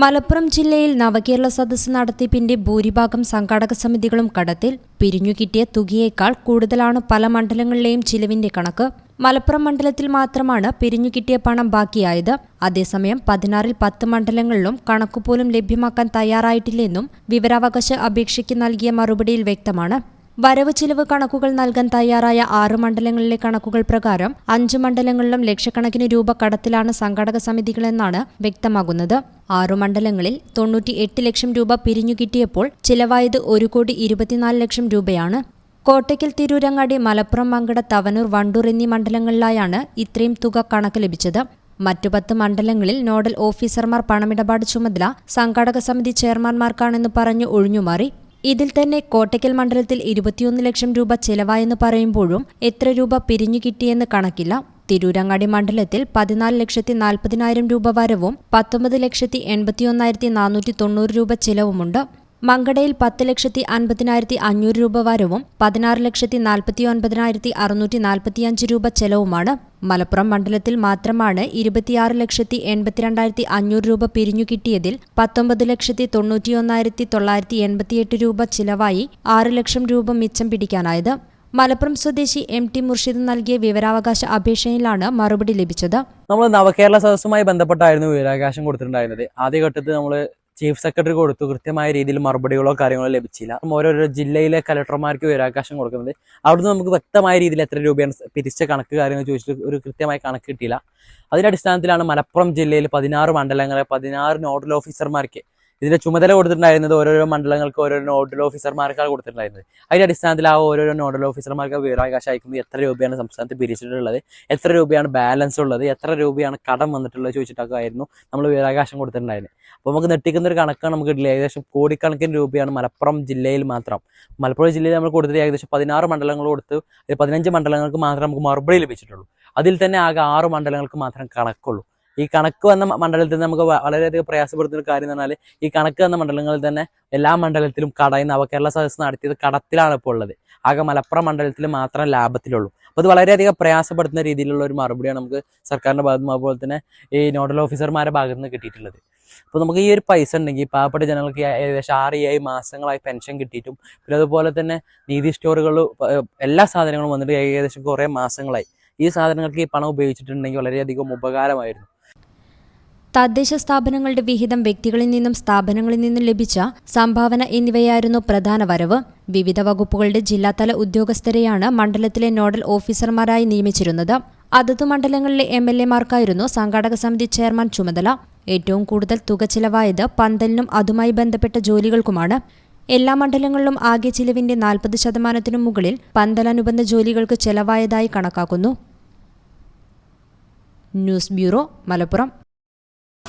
മലപ്പുറം ജില്ലയിൽ നവകേരള സദസ്സ് നടത്തിപ്പിന്റെ ഭൂരിഭാഗം സംഘാടക സമിതികളും കടത്തിൽ പിരിഞ്ഞുകിട്ടിയ തുകയേക്കാൾ കൂടുതലാണ് പല മണ്ഡലങ്ങളിലെയും ചിലവിന്റെ കണക്ക്. മലപ്പുറം മണ്ഡലത്തിൽ മാത്രമാണ് പിരിഞ്ഞുകിട്ടിയ പണം ബാക്കിയായത്. അതേസമയം പതിനാറിൽ പത്ത് മണ്ഡലങ്ങളിലും കണക്കുപോലും ലഭ്യമാക്കാൻ തയ്യാറായിട്ടില്ലെന്നും വിവരാവകാശ അപേക്ഷയ്ക്ക് നൽകിയ മറുപടിയിൽ വ്യക്തമാണ്. വരവ് ചിലവ് കണക്കുകൾ നൽകാൻ തയ്യാറായ ആറ് മണ്ഡലങ്ങളിലെ കണക്കുകൾ പ്രകാരം അഞ്ച് മണ്ഡലങ്ങളിലും ലക്ഷക്കണക്കിന് രൂപ കടത്തിലാണ് സംഘാടക സമിതികളെന്നാണ് വ്യക്തമാകുന്നത്. ആറു മണ്ഡലങ്ങളിൽ തൊണ്ണൂറ്റി എട്ട് ലക്ഷം രൂപ പിരിഞ്ഞു കിട്ടിയപ്പോൾ ചിലവായത് ഒരു കോടി ഇരുപത്തിനാല് ലക്ഷം രൂപയാണ്. കോട്ടയ്ക്കൽ തിരൂരങ്ങാടി മലപ്പുറം മങ്കട തവനൂർ വണ്ടൂർ എന്നീ മണ്ഡലങ്ങളിലായാണ് ഇത്രയും തുക കണക്ക് ലഭിച്ചത്. മറ്റു പത്ത് മണ്ഡലങ്ങളിൽ നോഡൽ ഓഫീസർമാർ പണമിടപാട് ചുമതല സംഘാടക സമിതി ചെയർമാൻമാർക്കാണെന്ന് പറഞ്ഞു ഒഴിഞ്ഞുമാറി. ഇതിൽ തന്നെ കോട്ടയ്ക്കൽ മണ്ഡലത്തിൽ ഇരുപത്തിയൊന്ന് ലക്ഷം രൂപ ചെലവായെന്ന് പറയുമ്പോഴും എത്ര രൂപ പിരിഞ്ഞു കിട്ടിയെന്ന് കണക്കില്ല. തിരൂരങ്ങാടി മണ്ഡലത്തിൽ പതിനാല് ലക്ഷത്തി നാൽപ്പതിനായിരം രൂപ വരവും പത്തൊമ്പത് ലക്ഷത്തി എൺപത്തിയൊന്നായിരത്തി നാനൂറ്റി തൊണ്ണൂറ് രൂപ ചെലവുമുണ്ട്. മങ്കടയിൽ പത്ത് ലക്ഷത്തി അൻപതിനായിരത്തി അഞ്ഞൂറ് രൂപ വരവും പതിനാറ് ലക്ഷത്തി നാൽപ്പത്തി ഒൻപതിനായിരത്തി അറുന്നൂറ്റി നാൽപ്പത്തിയഞ്ച് രൂപ ചെലവുമാണ്. മലപ്പുറം മണ്ഡലത്തിൽ മാത്രമാണ് ഇരുപത്തിയാറ് ലക്ഷത്തി എൺപത്തിരണ്ടായിരത്തി അഞ്ഞൂറ് രൂപ പിരിഞ്ഞു കിട്ടിയതിൽ പത്തൊമ്പത് ലക്ഷത്തി തൊണ്ണൂറ്റിയൊന്നായിരത്തി തൊള്ളായിരത്തി എൺപത്തിയെട്ട് രൂപ ചിലവായി ആറ് ലക്ഷം രൂപ മിച്ചം പിടിക്കാനായത്. മലപ്പുറം സ്വദേശി എം ടി മുർഷിദ് നൽകിയ വിവരാവകാശ അപേക്ഷയിലാണ് മറുപടി ലഭിച്ചത്. നമ്മൾ നവകേരള സദസ്സുമായി ബന്ധപ്പെട്ടായിരുന്നു വിവരാവകാശം കൊടുത്തിട്ടുണ്ടായിരുന്നത്. ആദ്യഘട്ടത്തിൽ നമ്മൾ ചീഫ് സെക്രട്ടറി കൊടുത്തു. കൃത്യമായ രീതിയിൽ മറുപടികളോ കാര്യങ്ങളോ ലഭിച്ചില്ല. ഓരോരോ ജില്ലയിലെ കലക്ടർമാർക്ക് വിവരാവകാശം കൊടുക്കുന്നത്. അവിടുന്ന് നമുക്ക് വ്യക്തമായ രീതിയിൽ എത്ര രൂപയാണ് പിരിച്ച കണക്ക് കാര്യങ്ങൾ ചോദിച്ചിട്ട് ഒരു കൃത്യമായ കണക്ക് കിട്ടിയില്ല. അതിന്റെ അടിസ്ഥാനത്തിലാണ് മലപ്പുറം ജില്ലയിൽ പതിനാറ് മണ്ഡലങ്ങളെ പതിനാറ് നോഡൽ ഓഫീസർമാർക്ക് ഇതിന്റെ ചുമതല കൊടുത്തിട്ടുണ്ടായിരുന്നത് ഓരോരോ മണ്ഡലങ്ങൾക്ക് ഓരോ നോഡൽ ഓഫീസർമാർക്കാണ് കൊടുത്തിട്ടുണ്ടായിരുന്നത്. അതിന്റെ അടിസ്ഥാനത്തിൽ ആ ഓരോരോ നോഡൽ ഓഫീസർമാർക്ക് വിവരാവകാശം അയക്കുന്നത് എത്ര രൂപയാണ് സംസ്ഥാനത്ത് പിരിച്ചിട്ടുള്ളത് എത്ര രൂപയാണ് ബാലൻസ് ഉള്ളത് എത്ര രൂപയാണ് കടം വന്നിട്ടുള്ളത് ചോദിച്ചിട്ടൊക്കെ ആയിരുന്നു നമ്മൾ വിവരാവകാശം കൊടുത്തിട്ടുണ്ടായിരുന്നത്. അപ്പോൾ നമുക്ക് നെട്ടിക്കുന്ന ഒരു കണക്കാണ് നമുക്ക് കിട്ടില്ല. ഏകദേശം കോടിക്കണക്കിന് രൂപയാണ് മലപ്പുറം ജില്ലയിൽ മാത്രം. മലപ്പുറം ജില്ലയിൽ നമ്മൾ കൊടുത്തത് ഏകദേശം പതിനാറ് മണ്ഡലങ്ങൾ കൊടുത്ത് പതിനഞ്ച് മണ്ഡലങ്ങൾക്ക് മാത്രം നമുക്ക് മറുപടി ലഭിച്ചിട്ടുള്ളൂ. അതിൽ തന്നെ ആകെ ആറ് മണ്ഡലങ്ങൾക്ക് മാത്രം കണക്കുള്ളൂ. ഈ കണക്ക് വന്ന മണ്ഡലത്തിൽ നമുക്ക് വളരെയധികം പ്രയാസപ്പെടുത്തുന്ന ഒരു കാര്യം എന്ന് പറഞ്ഞാൽ ഈ കണക്ക് വന്ന മണ്ഡലങ്ങളിൽ തന്നെ എല്ലാ മണ്ഡലത്തിലും കടയിൽ നിന്ന് നവകേരള സദസ്സ് നടത്തിയത് കടത്തിലാണ് ഇപ്പോൾ ഉള്ളത്. ആകെ മലപ്പുറം മണ്ഡലത്തിൽ മാത്രം ലാഭത്തിലുള്ളൂ. അപ്പോൾ അത് വളരെയധികം പ്രയാസപ്പെടുത്തുന്ന രീതിയിലുള്ള ഒരു മറുപടിയാണ് നമുക്ക് സർക്കാരിന്റെ ഭാഗത്തു നിന്ന് അതുപോലെ തന്നെ ഈ നോഡൽ ഓഫീസർമാരുടെ ഭാഗത്തു നിന്ന് കിട്ടിയിട്ടുള്ളത്. അപ്പോൾ നമുക്ക് ഈ ഒരു പൈസ ഉണ്ടെങ്കിൽ പാവപ്പെട്ട ജനങ്ങൾക്ക് ഏകദേശം ആറ് ഏഴ് മാസങ്ങളായി പെൻഷൻ കിട്ടിയിട്ടും പിന്നെ അതുപോലെ തന്നെ നീതി സ്റ്റോറുകൾ എല്ലാ സാധനങ്ങളും വന്നിട്ട് ഏകദേശം കുറേ മാസങ്ങളായി. ഈ സാധനങ്ങൾക്ക് ഈ പണം ഉപയോഗിച്ചിട്ടുണ്ടെങ്കിൽ വളരെയധികം ഉപകാരമായിരുന്നു. തദ്ദേശ സ്ഥാപനങ്ങളുടെ വിഹിതം വ്യക്തികളിൽ നിന്നും സ്ഥാപനങ്ങളിൽ നിന്നും ലഭിച്ച സംഭാവന എന്നിവയായിരുന്നു പ്രധാന വരവ്. വിവിധ വകുപ്പുകളുടെ ജില്ലാതല ഉദ്യോഗസ്ഥരെയാണ് മണ്ഡലത്തിലെ നോഡൽ ഓഫീസർമാരായി നിയമിച്ചിരുന്നത്. അതത് മണ്ഡലങ്ങളിലെ എം എൽ എമാർക്കായിരുന്നു സംഘാടക സമിതി ചെയർമാൻ ചുമതല. ഏറ്റവും കൂടുതൽ തുക ചിലവായത് പന്തലിനും അതുമായി ബന്ധപ്പെട്ട ജോലികൾക്കുമാണ്. എല്ലാ മണ്ഡലങ്ങളിലും ആകെ ചിലവിന്റെ നാൽപ്പത് ശതമാനത്തിനു മുകളിൽ പന്തലനുബന്ധ ജോലികൾക്ക് ചെലവായതായി കണക്കാക്കുന്നു. News bureau Malappuram.